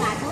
สาธุ